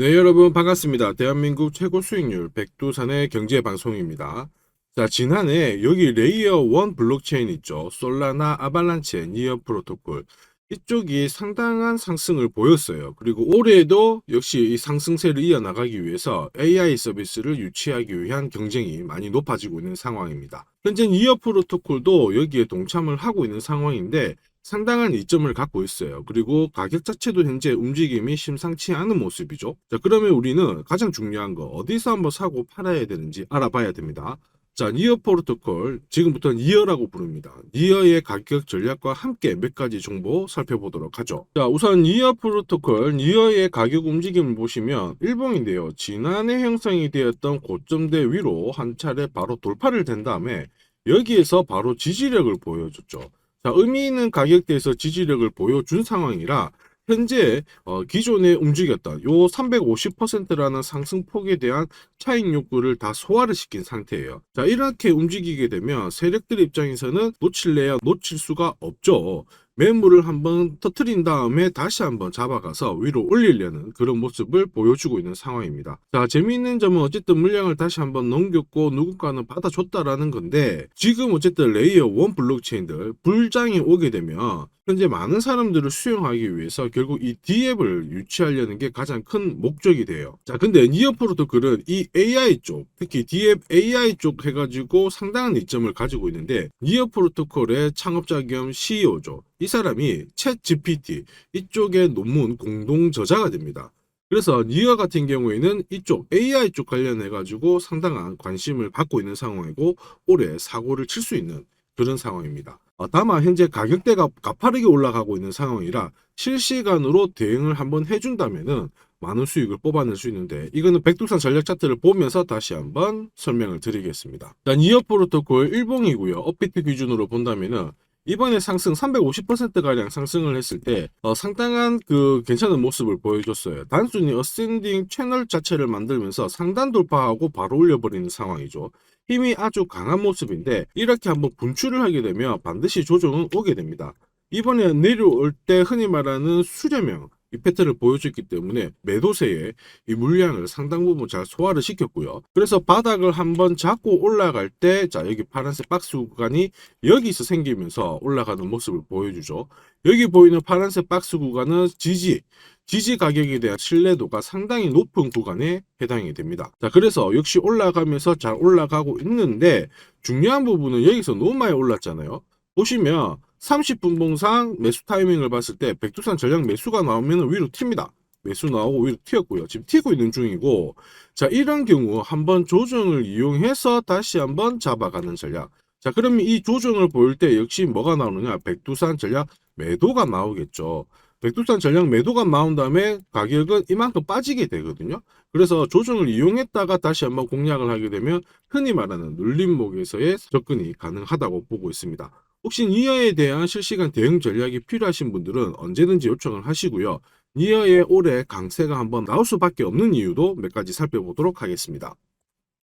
네, 여러분 반갑습니다. 대한민국 최고 수익률 백두산의 경제 방송입니다. 자, 지난해 여기 레이어 1 블록체인 있죠. 솔라나, 아발란체, 니어 프로토콜. 이쪽이 상당한 상승을 보였어요. 그리고 올해도 역시 이 상승세를 이어나가기 위해서 AI 서비스를 유치하기 위한 경쟁이 많이 높아지고 있는 상황입니다. 현재 니어 프로토콜도 여기에 동참을 하고 있는 상황인데 상당한 이점을 갖고 있어요. 그리고 가격 자체도 현재 움직임이 심상치 않은 모습이죠. 자, 그러면 우리는 가장 중요한 거 어디서 한번 사고 팔아야 되는지 알아봐야 됩니다. 자, 니어 프로토콜 지금부터 니어라고 부릅니다. 니어의 가격 전략과 함께 몇 가지 정보 살펴보도록 하죠. 자, 우선 니어 프로토콜 니어의 가격 움직임을 보시면 일봉인데요. 지난해 형성이 되었던 고점대 위로 한 차례 바로 돌파를 된 다음에 여기에서 바로 지지력을 보여줬죠. 자, 의미 있는 가격대에서 지지력을 보여준 상황이라 현재 어, 기존에 움직였던 요 350%라는 상승폭에 대한 차익 욕구를 다 소화를 시킨 상태예요. 자, 이렇게 움직이게 되면 세력들 입장에서는 놓칠래야 놓칠 수가 없죠. 매물을 한번 터트린 다음에 다시 한번 잡아가서 위로 올리려는 그런 모습을 보여주고 있는 상황입니다. 자, 재미있는 점은 어쨌든 물량을 다시 한번 넘겼고 누군가는 받아줬다라는 건데 지금 어쨌든 레이어 1 블록체인들 불장이 오게 되면 현재 많은 사람들을 수용하기 위해서 결국 이 D앱을 유치하려는 게 가장 큰 목적이 돼요. 자, 근데 니어 프로토콜은 이 AI 쪽, 특히 D앱 AI 쪽 해가지고 상당한 이점을 가지고 있는데 니어 프로토콜의 창업자 겸 CEO죠. 이 사람이 챗 GPT 이쪽의 논문 공동 저자가 됩니다. 그래서 니어 같은 경우에는 이쪽 AI 쪽 관련해 가지고 상당한 관심을 받고 있는 상황이고 올해 사고를 칠 수 있는 그런 상황입니다. 어, 다만 현재 가격대가 가파르게 올라가고 있는 상황이라 실시간으로 대응을 한번 해준다면은 많은 수익을 뽑아낼 수 있는데 이거는 백두산 전략 차트를 보면서 다시 한번 설명을 드리겠습니다. 일단 니어 프로토콜 일봉이고요. 업비트 기준으로 본다면은 이번에 상승 350%가량 상승을 했을 때 어, 상당한 그 괜찮은 모습을 보여줬어요. 단순히 어센딩 채널 자체를 만들면서 상단 돌파하고 바로 올려버리는 상황이죠. 힘이 아주 강한 모습인데 이렇게 한번 분출을 하게 되면 반드시 조정은 오게 됩니다. 이번에 내려올 때 흔히 말하는 수렴형 이 패턴을 보여줬기 때문에 매도세에 이 물량을 상당 부분 잘 소화를 시켰고요. 그래서 바닥을 한번 잡고 올라갈 때, 자, 여기 파란색 박스 구간이 여기서 생기면서 올라가는 모습을 보여주죠. 여기 보이는 파란색 박스 구간은 지지, 지지 가격에 대한 신뢰도가 상당히 높은 구간에 해당이 됩니다. 자, 그래서 역시 올라가면서 잘 올라가고 있는데 중요한 부분은 여기서 너무 많이 올랐잖아요. 보시면 30분 봉상 매수 타이밍을 봤을 때 백두산 전략 매수가 나오면 위로 튑니다. 매수 나오고 위로 튀었고요. 지금 튀고 있는 중이고 자 이런 경우 한번 조정을 이용해서 다시 한번 잡아가는 전략. 자 그러면 이 조정을 보일 때 역시 뭐가 나오느냐 백두산 전략 매도가 나오겠죠. 백두산 전략 매도가 나온 다음에 가격은 이만큼 빠지게 되거든요. 그래서 조정을 이용했다가 다시 한번 공략을 하게 되면 흔히 말하는 눌림목에서의 접근이 가능하다고 보고 있습니다. 혹시 니어에 대한 실시간 대응 전략이 필요하신 분들은 언제든지 요청을 하시고요. 니어의 올해 강세가 한번 나올 수밖에 없는 이유도 몇 가지 살펴보도록 하겠습니다.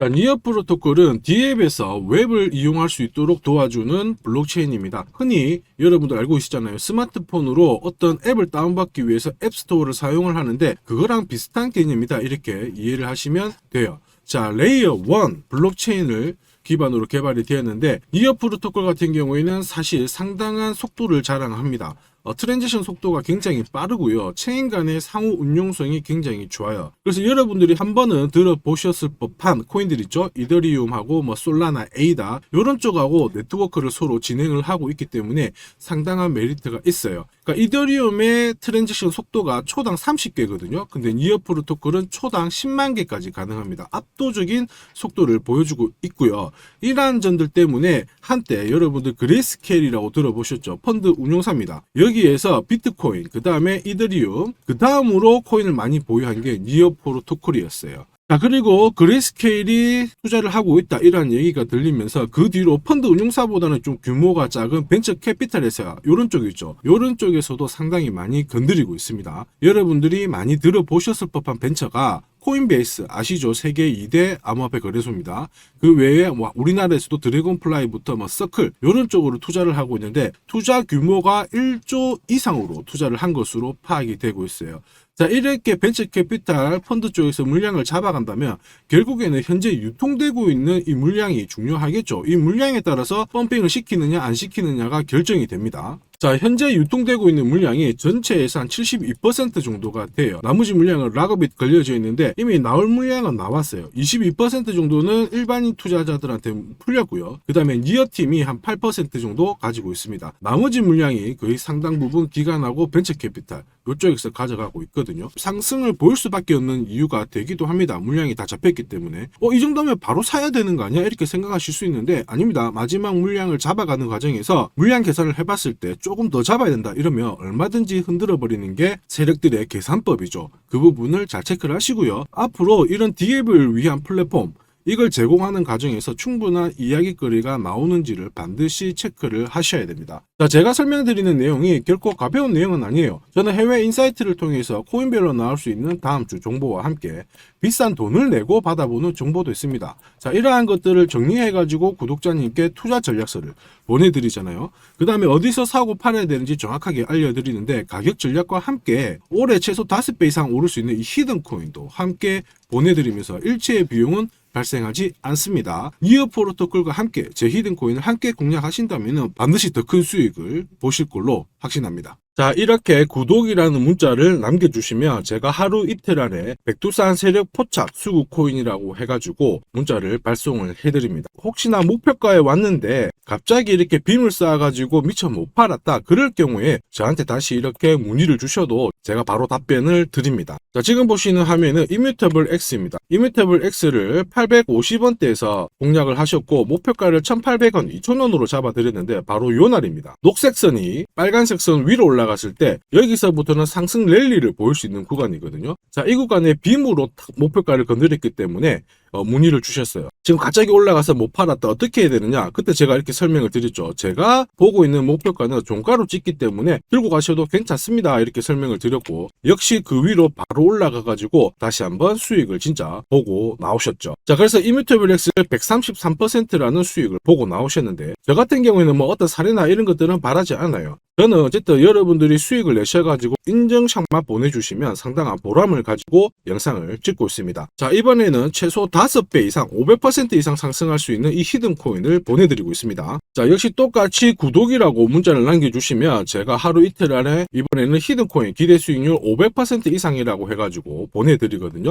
자, 니어 프로토콜은 D앱에서 웹을 이용할 수 있도록 도와주는 블록체인입니다. 흔히 여러분들 알고 계시잖아요. 스마트폰으로 어떤 앱을 다운받기 위해서 앱스토어를 사용을 하는데 그거랑 비슷한 개념이다. 이렇게 이해를 하시면 돼요. 자, 레이어 1 블록체인을 기반으로 개발이 되었는데 니어 프로토콜 같은 경우에는 사실 상당한 속도를 자랑합니다. 어, 트랜지션 속도가 굉장히 빠르고요. 체인 간의 상호 운용성이 굉장히 좋아요. 그래서 여러분들이 한 번은 들어보셨을 법한 코인들 있죠. 이더리움하고 뭐 솔라나, 에이다 이런 쪽하고 네트워크를 서로 진행을 하고 있기 때문에 상당한 메리트가 있어요. 그러니까 이더리움의 트랜지션 속도가 초당 30개거든요. 근데 니어 프로토콜은 초당 10만 개까지 가능합니다. 압도적인 속도를 보여주고 있고요. 이러한 점들 때문에 한때 여러분들 그레이스케일이라고 들어보셨죠. 펀드 운용사입니다. 여기 에서 비트코인, 그 다음에 이더리움, 그 다음으로 코인을 많이 보유한 게 니어 프로토콜이었어요. 자, 그리고 그레이스케일이 투자를 하고 있다. 이런 얘기가 들리면서 그 뒤로 펀드 운용사보다는 좀 규모가 작은 벤처 캐피탈에서 이런 쪽이 있죠. 이런 쪽에서도 상당히 많이 건드리고 있습니다. 여러분들이 많이 들어보셨을 법한 벤처가 코인베이스 아시죠? 세계 2대 암호화폐 거래소입니다. 그 외에 뭐 우리나라에서도 드래곤플라이부터 뭐 서클 이런 쪽으로 투자를 하고 있는데 투자 규모가 1조 이상으로 투자를 한 것으로 파악이 되고 있어요. 자, 이렇게 벤처 캐피탈 펀드 쪽에서 물량을 잡아간다면 결국에는 현재 유통되고 있는 이 물량이 중요하겠죠. 이 물량에 따라서 펌핑을 시키느냐 안 시키느냐가 결정이 됩니다. 자, 현재 유통되고 있는 물량이 전체 예산 72% 정도가 돼요. 나머지 물량은 락업이 걸려져 있는데 이미 나올 물량은 나왔어요. 22% 정도는 일반인 투자자들한테 풀렸고요. 그 다음에 니어팀이 한 8% 정도 가지고 있습니다. 나머지 물량이 거의 상당 부분 기관하고 벤처 캐피탈 이쪽에서 가져가고 있거든요. 상승을 보일 수밖에 없는 이유가 되기도 합니다. 물량이 다 잡혔기 때문에. 어, 이 정도면 바로 사야 되는 거 아니야? 이렇게 생각하실 수 있는데 아닙니다. 마지막 물량을 잡아가는 과정에서 물량 계산을 해봤을 때 조금 더 잡아야 된다 이러면 얼마든지 흔들어 버리는 게 세력들의 계산법이죠. 그 부분을 잘 체크를 하시고요. 앞으로 이런 디앱을 위한 플랫폼 이걸 제공하는 과정에서 충분한 이야기거리가 나오는지를 반드시 체크를 하셔야 됩니다. 자, 제가 설명드리는 내용이 결코 가벼운 내용은 아니에요. 저는 해외 인사이트를 통해서 코인별로 나올 수 있는 다음 주 정보와 함께 비싼 돈을 내고 받아보는 정보도 있습니다. 자, 이러한 것들을 정리해가지고 구독자님께 투자 전략서를 보내드리잖아요. 그 다음에 어디서 사고 팔아야 되는지 정확하게 알려드리는데 가격 전략과 함께 올해 최소 5배 이상 오를 수 있는 이 히든 코인도 함께 보내드리면서 일체의 비용은 발생하지 않습니다. 니어 프로토콜과 함께 제 히든 코인을 함께 공략하신다면 반드시 더 큰 수익을 보실 걸로 확신합니다. 자, 이렇게 구독이라는 문자를 남겨주시면 제가 하루 이틀 안에 백두산 세력 포착 수구 코인이라고 해가지고 문자를 발송을 해드립니다. 혹시나 목표가에 왔는데 갑자기 이렇게 빔을 쌓아가지고 미처 못 팔았다. 그럴 경우에 저한테 다시 이렇게 문의를 주셔도 제가 바로 답변을 드립니다. 자, 지금 보시는 화면은 이뮤터블 X입니다. 이뮤터블 X를 850원대에서 공략을 하셨고 목표가를 1,800원, 2,000원으로 잡아드렸는데 바로 요 날입니다. 녹색 선이 빨간색 선 위로 올라갔을 때 여기서부터는 상승 랠리를 보일 수 있는 구간이거든요. 자, 이 구간에 빔으로 탁 목표가를 건드렸기 때문에 어, 문의를 주셨어요. 지금 갑자기 올라가서 못 팔았다 어떻게 해야 되느냐? 그때 제가 이렇게 설명을 드렸죠. 제가 보고 있는 목표가는 종가로 찍기 때문에 들고 가셔도 괜찮습니다. 이렇게 설명을 드렸고 역시 그 위로 바로 올라가 가지고 다시 한번 수익을 진짜 보고 나오셨죠. 자, 그래서 이뮤터블 X를 133%라는 수익을 보고 나오셨는데 저 같은 경우에는 뭐 어떤 사례나 이런 것들은 바라지 않아요. 저는 어쨌든 여러분들이 수익을 내셔가지고 인증샷만 보내주시면 상당한 보람을 가지고 영상을 찍고 있습니다. 자, 이번에는 최소 5배 이상, 500% 이상 상승할 수 있는 이 히든 코인을 보내드리고 있습니다. 자, 역시 똑같이 구독이라고 문자를 남겨주시면 제가 하루 이틀 안에 이번에는 히든 코인 기대 수익률 500% 이상이라고 해가지고 보내드리거든요.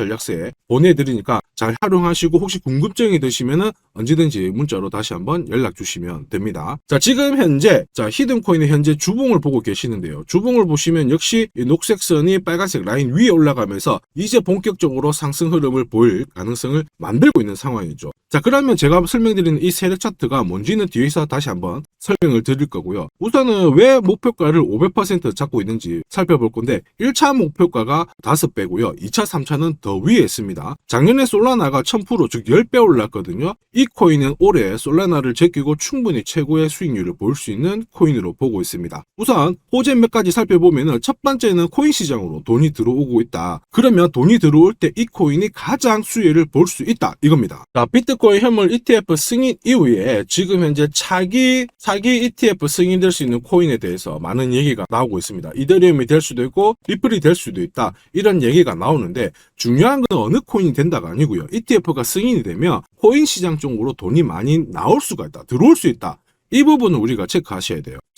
전략서에 보내드리니까 잘 활용하시고 혹시 궁금증이 드시면은 언제든지 문자로 다시 한번 연락 주시면 됩니다. 자, 지금 현재 자, 히든 코인의 현재 주봉을 보고 계시는데요. 주봉을 보시면 역시 이 녹색 선이 빨간색 라인 위에 올라가면서 이제 본격적으로 상승 흐름을 보일 가능성을 만들고 있는 상황이죠. 자, 그러면 제가 설명드리는 이 세력 차트가 뭔지는 뒤에서 다시 한번 설명을 드릴 거고요. 우선은 왜 목표가를 500% 잡고 있는지 살펴볼 건데 1차 목표가가 5배고요. 2차, 3차는 더 위에 있습니다. 작년에 솔라나가 1000%, 즉 10배 올랐거든요. 이 코인은 올해 솔라나를 제끼고 충분히 최고의 수익률을 볼 수 있는 코인으로 보고 있습니다. 우선 호재 몇 가지 살펴보면은 첫 번째는 코인 시장으로 돈이 들어오고 있다. 그러면 돈이 들어올 때 이 코인이 가장 수혜를 볼 수 있다. 이겁니다. 자, 비트코인 현물 ETF 승인 이후에 지금 현재 차기 차기 ETF 승인될 수 있는 코인에 대해서 많은 얘기가 나오고 있습니다. 이더리움이 될 수도 있고 리플이 될 수도 있다. 이런 얘기가 나오는데 중요한 건 어느 코인이 된다가 아니고요. ETF가 승인이 되면 코인 시장 쪽으로 돈이 많이 나올 수가 있다. 들어올 수 있다. 이 부분은 우리가 체크하셔야 돼요.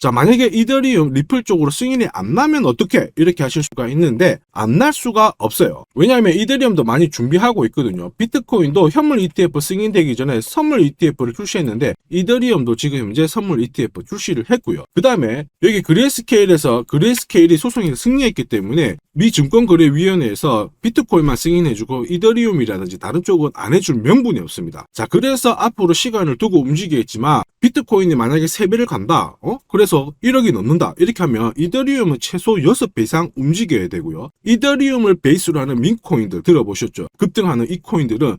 자, 만약에 이더리움, 리플 쪽으로 승인이 안 나면 어떻게? 이렇게 하실 수가 있는데, 안 날 수가 없어요. 왜냐하면 이더리움도 많이 준비하고 있거든요. 비트코인도 현물 ETF 승인되기 전에 선물 ETF를 출시했는데, 이더리움도 지금 현재 선물 ETF 출시를 했고요. 그 다음에 여기 그레이스케일에서 그레이스케일이 소송에서 승리했기 때문에 미 증권거래위원회에서 비트코인만 승인해주고 이더리움이라든지 다른 쪽은 안 해줄 명분이 없습니다. 자, 그래서 앞으로 시간을 두고 움직이겠지만 비트코인이 만약에 3배를 간다. 어? 그래서 1억이 넘는다. 이렇게 하면 이더리움은 최소 6배 이상 움직여야 되고요. 이더리움을 베이스로 하는 민코인들 들어보셨죠? 급등하는 이 코인들은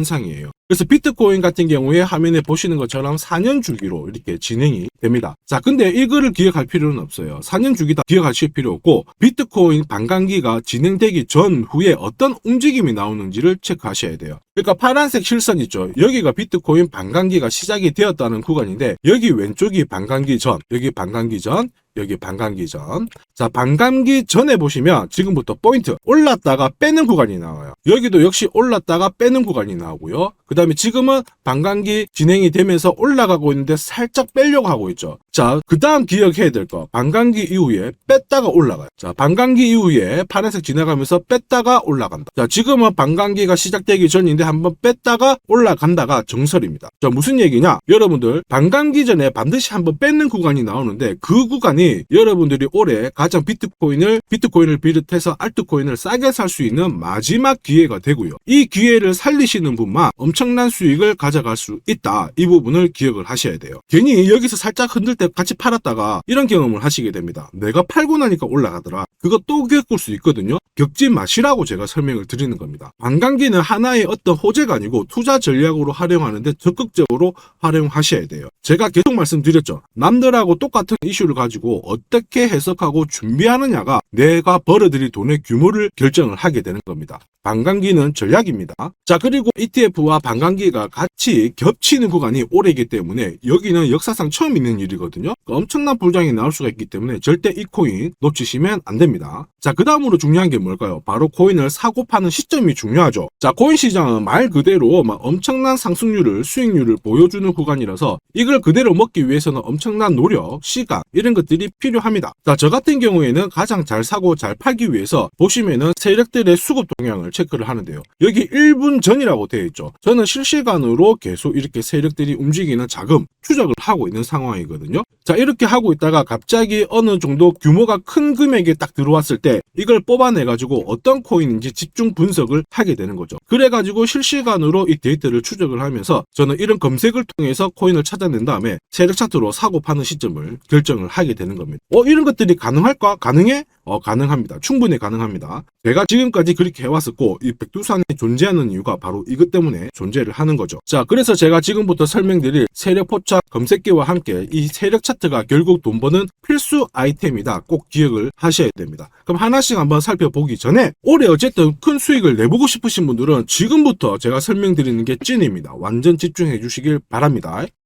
상이에요. 그래서 비트코인 같은 경우에 화면에 보시는 것처럼 4년 주기로 이렇게 진행이 됩니다. 자, 근데 이거를 기억할 필요는 없어요. 4년 주기 다 기억하실 필요 없고 비트코인 반감기가 진행되기 전 후에 어떤 움직임이 나오는지를 체크하셔야 돼요. 그러니까 파란색 실선 있죠. 여기가 비트코인 반감기가 시작이 되었다는 구간인데 여기 왼쪽이 반감기 전, 여기 반감기 전, 여기 반감기 전. 자, 반감기 전에 보시면 지금부터 포인트 올랐다가 빼는 구간이 나와요. 여기도 역시 올랐다가 빼는 구간이 나오고요. 그에 지금은 반감기 진행이 되면서 올라가고 있는데 살짝 빼려고 하고 있죠. 자, 그 다음 기억해야 될 거. 반감기 이후에 뺐다가 올라가요. 자, 반감기 이후에 파란색 지나가면서 뺐다가 올라간다. 자, 지금은 반감기가 시작되기 전인데 한번 뺐다가 올라간다가 정설입니다. 자, 무슨 얘기냐? 여러분들, 반감기 전에 반드시 한번 뺏는 구간이 나오는데 그 구간이 여러분들이 올해 가장 비트코인을, 비트코인을 비롯해서 알트코인을 싸게 살 수 있는 마지막 기회가 되고요. 이 기회를 살리시는 분만 엄청난 수익을 가져갈 수 있다. 이 부분을 기억을 하셔야 돼요. 괜히 여기서 살짝 흔들 때 같이 팔았다가 이런 경험을 하시게 됩니다. 내가 팔고 나니까 올라가더라. 그거 또 겪을 수 있거든요. 겪지 마시라고 제가 설명을 드리는 겁니다. 반감기는 하나의 어떤 호재가 아니고 투자 전략으로 활용하는데 적극적으로 활용하셔야 돼요. 제가 계속 말씀드렸죠. 남들하고 똑같은 이슈를 가지고 어떻게 해석하고 준비하느냐가 내가 벌어들일 돈의 규모를 결정을 하게 되는 겁니다. 반감기는 전략입니다. 자, 그리고 ETF와 반 감기가 같이 겹치는 구간이 오래이기 때문에 여기는 역사상 처음 있는 일이거든요. 엄청난 불장이 나올 수가 있기 때문에 절대 이 코인 놓치시면 안 됩니다. 자, 그 다음으로 중요한 게 뭘까요? 바로 코인을 사고 파는 시점이 중요하죠. 자, 코인 시장은 말 그대로 막 엄청난 상승률을, 수익률을 보여주는 구간이라서 이걸 그대로 먹기 위해서는 엄청난 노력, 시간, 이런 것들이 필요합니다. 자, 저 같은 경우에는 가장 잘 사고 잘 팔기 위해서 보시면은 세력들의 수급 동향을 체크를 하는데요. 여기 1분 전이라고 되어 있죠. 저는 실시간으로 계속 이렇게 세력들이 움직이는 자금 추적을 하고 있는 상황이거든요. 자, 이렇게 하고 있다가 갑자기 어느 정도 규모가 큰 금액이 딱 들어왔을 때 이걸 뽑아내가지고 어떤 코인인지 집중 분석을 하게 되는 거죠. 그래가지고 실시간으로 이 데이터를 추적을 하면서 저는 이런 검색을 통해서 코인을 찾아낸 다음에 세력 차트로 사고 파는 시점을 결정을 하게 되는 겁니다. 어, 이런 것들이 가능할까? 가능해? 어, 가능합니다. 충분히 가능합니다. 제가 지금까지 그렇게 해왔었고, 이 백두산이 존재하는 이유가 바로 이것 때문에 존재 를 하는 거죠. 자, 그래서 제가 지금부터 설명드릴 세력 포착 검색기와 함께 이 세력 차트가 결국 돈 버는 필수 아이템이다. 꼭 기억을 하셔야 됩니다. 그럼 하나씩 한번 살펴보기 전에 올해 어쨌든 큰 수익을 내보고 싶으신 분들은 지금부터 제가 설명드리는 게 찐입니다. 완전 집중해 주시길 바랍니다.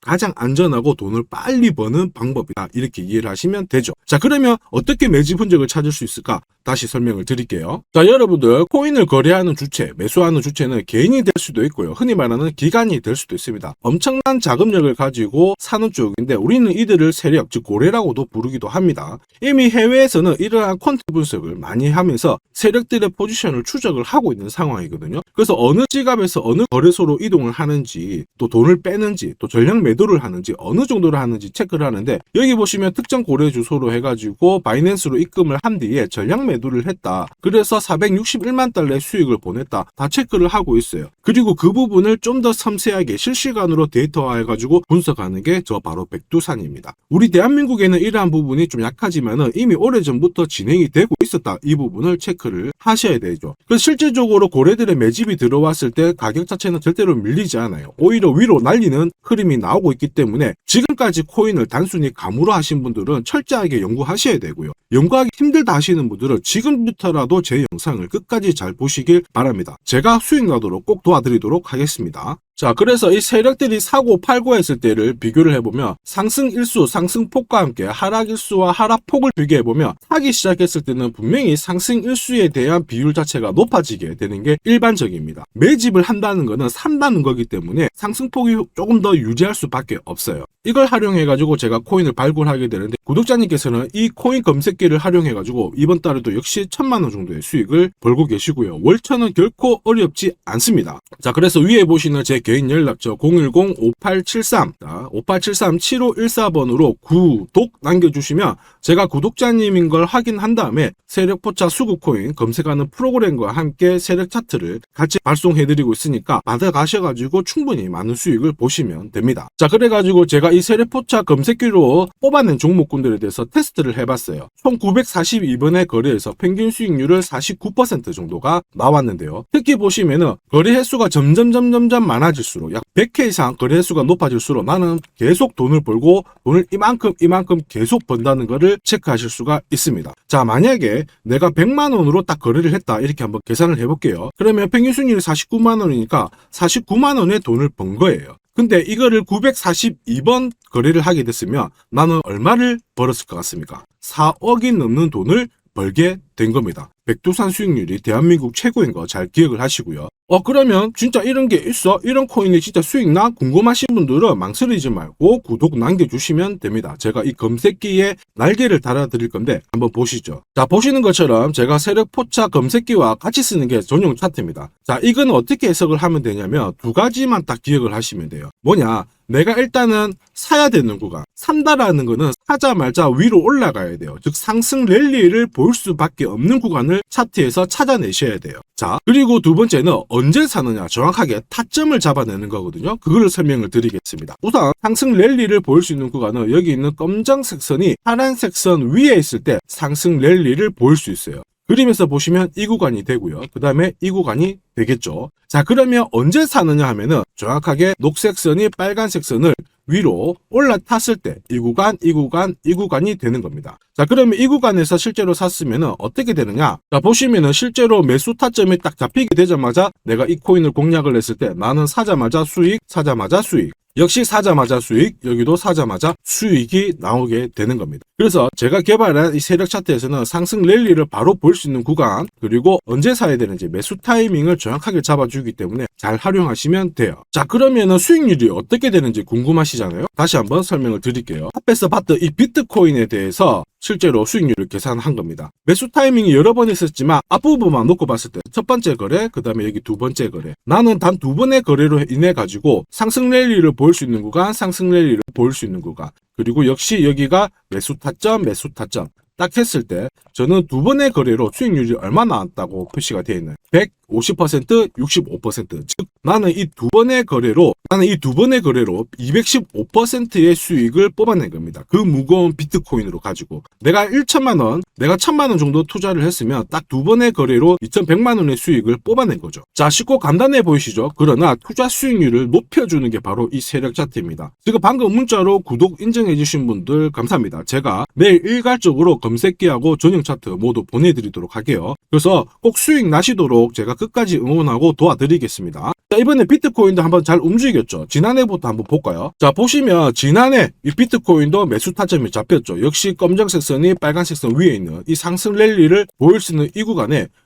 가장 안전하고 돈을 빨리 버는 방법이다. 이렇게 이해를 하시면 되죠. 자, 그러면 어떻게 매집 흔적을 찾을 수 있을까? 다시 설명을 드릴게요. 자, 여러분들 코인을 거래하는 주체, 매수하는 주체는 개인이 될 수도 있고요. 흔히 말하는 기관이 될 수도 있습니다. 엄청난 자금력을 가지고 사는 쪽인데 우리는 이들을 세력, 즉 고래라고도 부르기도 합니다. 이미 해외에서는 이러한 퀀트 분석을 많이 하면서 세력들의 포지션을 추적을 하고 있는 상황이거든요. 그래서 어느 지갑에서 어느 거래소로 이동을 하는지, 또 돈을 빼는지, 또 전량 매 도를 하는지, 어느 정도를 하는지 체크를 하는데 여기 보시면 특정 거래 주소로 해가지고 바이낸스로 입금을 한 뒤에 전량 매도를 했다. 그래서 461만 달러의 수익을 보냈다. 다 체크를 하고 있어요. 그리고 그 부분을 좀 더 섬세하게 실시간으로 데이터화해가지고 분석하는 게 저 바로 백두산입니다. 우리 대한민국에는 이러한 부분이 좀 약하지만은 이미 오래전부터 진행이 되고 있었다. 이 부분을 체크를 하셔야 되죠. 그래서 실질적으로 고래들의 매집이 들어왔을 때 가격 자체는 절대로 밀리지 않아요. 오히려 위로 날리는 흐름이 나오고 있기 때문에 지금까지 코인을 단순히 감으로 하신 분들은 철저하게 연구하셔야 되고요. 연구하기 힘들다 하시는 분들은 지금부터라도 제 영상을 끝까지 잘 보시길 바랍니다. 제가 수익 나도록 꼭 도와드리도록 하겠습니다. 자, 그래서 이 세력들이 사고 팔고 했을 때를 비교를 해보면 상승 일수, 상승폭과 함께 하락 일수와 하락폭을 비교해보면 사기 시작했을 때는 분명히 상승 일수에 대한 비율 자체가 높아지게 되는 게 일반적입니다. 매집을 한다는 것은 산다는 거기 때문에 상승폭이 조금 더 유지할 수밖에 없어요. 이걸 활용해가지고 제가 코인을 발굴하게 되는데 구독자님께서는 이 코인 검색기를 활용해가지고 이번 달에도 역시 천만 원 정도의 수익을 벌고 계시고요. 월천은 결코 어렵지 않습니다. 자, 그래서 위에 보시는 제 개인 연락처 010-5873, 5873-7514번으로 구독 남겨주시면 제가 구독자님인 걸 확인한 다음에 세력 포차 수급코인 검색하는 프로그램과 함께 세력 차트를 같이 발송해드리고 있으니까 받아가셔가지고 충분히 많은 수익을 보시면 됩니다. 자, 그래가지고 제가 이 세력 포차 검색기로 뽑아낸 종목군들에 대해서 테스트를 해봤어요. 총 942번의 거래에서 평균 수익률을 49% 정도가 나왔는데요. 특히 보시면은 거래 횟수가 점점 점점점 많아 질수록 약 100회 이상 거래 횟수가 높아질수록 나는 계속 돈을 벌고 돈을 이만큼 이만큼 계속 번다는 것을 체크하실 수가 있습니다. 자, 만약에 내가 100만 원으로 딱 거래를 했다 이렇게 한번 계산을 해볼게요. 그러면 평균 수익률이 49만 원이니까 49만 원의 돈을 번 거예요. 근데 이거를 942번 거래를 하게 됐으면 나는 얼마를 벌었을 것 같습니까? 4억이 넘는 돈을 벌게 된 겁니다. 백두산 수익률이 대한민국 최고인 거 잘 기억을 하시고요. 어 그러면 진짜 이런 게 있어? 이런 코인이 진짜 수익 나? 궁금하신 분들은 망설이지 말고 구독 남겨주시면 됩니다. 제가 이 검색기에 날개를 달아드릴 건데 한번 보시죠. 자 보시는 것처럼 제가 세력 포차 검색기와 같이 쓰는 게 전용 차트입니다. 자 이건 어떻게 해석을 하면 되냐면 두 가지만 딱 기억을 하시면 돼요. 뭐냐? 내가 일단은 사야 되는 구간. 산다라는 거는 사자마자 위로 올라가야 돼요. 즉 상승 랠리를 볼 수밖에 없는 구간을 차트에서 찾아내셔야 돼요. 자, 그리고 두 번째는 언제 사느냐 정확하게 타점을 잡아내는 거거든요. 그거를 설명을 드리겠습니다. 우선 상승 랠리를 볼 수 있는 구간은 여기 있는 검정색 선이 파란색 선 위에 있을 때 상승 랠리를 볼 수 있어요. 그림에서 보시면 이 구간이 되고요. 그 다음에 이 구간이 되겠죠. 자, 그러면 언제 사느냐 하면은 정확하게 녹색 선이 빨간색 선을 위로 올라탔을 때 이 구간, 이 구간, 이 구간이 되는 겁니다. 자, 그러면 이 구간에서 실제로 샀으면은 어떻게 되느냐? 자, 보시면은 실제로 매수 타점이 딱 잡히게 되자마자 내가 이 코인을 공략을 했을 때 나는 사자마자 수익, 사자마자 수익. 역시 사자마자 수익, 여기도 사자마자 수익이 나오게 되는 겁니다. 그래서 제가 개발한 이 세력 차트에서는 상승 랠리를 바로 볼 수 있는 구간, 그리고 언제 사야 되는지 매수 타이밍을 정확하게 잡아주기 때문에 잘 활용하시면 돼요. 자, 그러면은 수익률이 어떻게 되는지 궁금하시잖아요? 다시 한번 설명을 드릴게요. 앞에서 봤던 이 비트코인에 대해서 실제로 수익률을 계산한 겁니다. 매수 타이밍이 여러 번 있었지만 앞부분만 놓고 봤을 때 첫 번째 거래, 그 다음에 여기 두 번째 거래. 나는 단 두 번의 거래로 인해 가지고 상승 랠리를 볼 수 있는 구간, 상승 랠리를 볼 수 있는 구간. 그리고 역시 여기가 매수 타점, 매수 타점. 딱 했을 때 저는 두 번의 거래로 수익률이 얼마 나왔다고 표시가 되어 있나요? 150%, 65%. 즉 나는 이 두 번의 거래로 나는 이 두 번의 거래로 215%의 수익을 뽑아낸 겁니다. 그 무거운 비트코인으로 가지고 내가 1천만 원, 내가 천만 원 정도 투자를 했으면 딱 두 번의 거래로 2,100만 원의 수익을 뽑아낸 거죠. 자, 쉽고 간단해 보이시죠? 그러나 투자 수익률을 높여주는 게 바로 이 세력 차트입니다. 지금 방금 문자로 구독 인정해 주신 분들 감사합니다. 제가 매일 일괄적으로 검색기하고 전용 차트 모두 보내드리도록 할게요. 그래서 꼭 수익 나시도록 제가 끝까지 응원하고 도와드리겠습니다. 자, 이번에 비트코인도 한번 잘 움직였죠. 지난해부터 한번 볼까요? 자, 보시면 지난해 이 비트코인도 매수 타점이 잡혔죠. 역시 검정색 선이 빨간색 선 위에 있는 이 상승 랠리를 보일 수 있는 이 구간에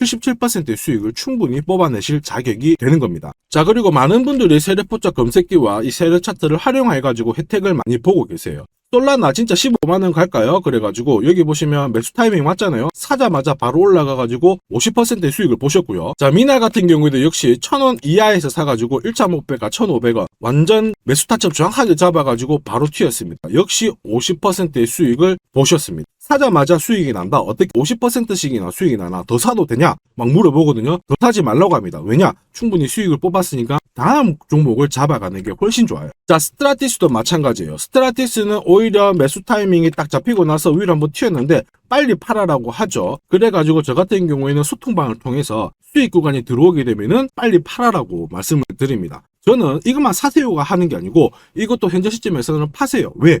77%의 수익을 충분히 뽑아내실 자격이 되는 겁니다. 자, 그리고 많은 분들이 세력포차 검색기와 이 세력 차트를 활용해가지고 혜택을 많이 보고 계세요. 솔라나 진짜 15만원 갈까요? 그래가지고 여기 보시면 매수 타이밍 맞잖아요. 사자마자 바로 올라가가지고 50%의 수익을 보셨고요. 자 미나 같은 경우에도 역시 1000원 이하에서 사가지고 1.5배가 1,500원 완전 매수 타점 정확하게 잡아가지고 바로 튀었습니다. 역시 50%의 수익을 보셨습니다. 사자마자 수익이 난다. 어떻게 50%씩이나 수익이 나나 더 사도 되냐? 막 물어보거든요. 더 사지 말라고 합니다. 왜냐? 충분히 수익을 뽑았으니까 다음 종목을 잡아가는 게 훨씬 좋아요. 자, 스트라티스도 마찬가지예요. 스트라티스는 오히려 매수 타이밍이 딱 잡히고 나서 위로 한번 튀었는데 빨리 팔아라고 하죠. 그래가지고 저 같은 경우에는 소통방을 통해서 수익 구간이 들어오게 되면은 빨리 팔아라고 말씀을 드립니다. 저는 이것만 사세요가 하는 게 아니고 이것도 현재 시점에서는 파세요. 왜?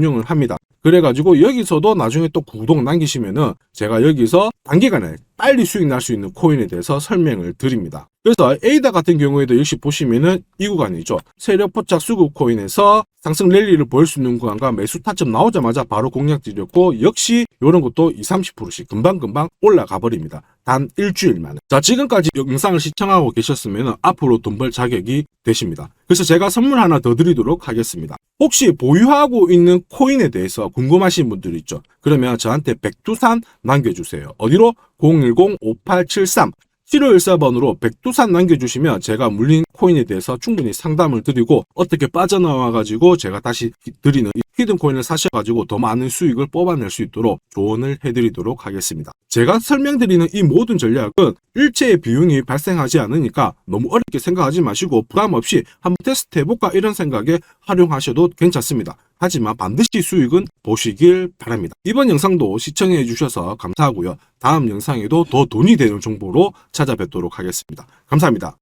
영을 합니다. 그래가지고 여기서도 나중에 또 구독 남기시면은 제가 여기서 단기간에 빨리 수익 날 수 있는 코인에 대해서 설명을 드립니다. 그래서 에이다 같은 경우에도 역시 보시면은 이 구간이죠. 세력 포착 수급 코인에서 상승 랠리를 보일 수 있는 구간과 매수 타점 나오자마자 바로 공략 드렸고 역시 이런 것도 20, 30%씩 금방금방 올라가 버립니다. 단 일주일 만에. 자, 지금까지 영상을 시청하고 계셨으면 앞으로 돈 벌 자격이 되십니다. 그래서 제가 선물 하나 더 드리도록 하겠습니다. 혹시 보유하고 있는 코인에 대해서 궁금하신 분들 있죠? 그러면 저한테 백두산 남겨주세요. 어디로? 010-5873 7514번으로 백두산 남겨주시면 제가 물린 코인에 대해서 충분히 상담을 드리고 어떻게 빠져나와가지고 제가 다시 드리는 이 히든 코인을 사셔가지고 더 많은 수익을 뽑아낼 수 있도록 조언을 해드리도록 하겠습니다. 제가 설명드리는 이 모든 전략은 일체의 비용이 발생하지 않으니까 너무 어렵게 생각하지 마시고 부담 없이 한번 테스트 해볼까 이런 생각에 활용하셔도 괜찮습니다. 하지만 반드시 수익은 보시길 바랍니다. 이번 영상도 시청해 주셔서 감사하고요. 다음 영상에도 더 돈이 되는 정보로 찾아뵙도록 하겠습니다. 감사합니다.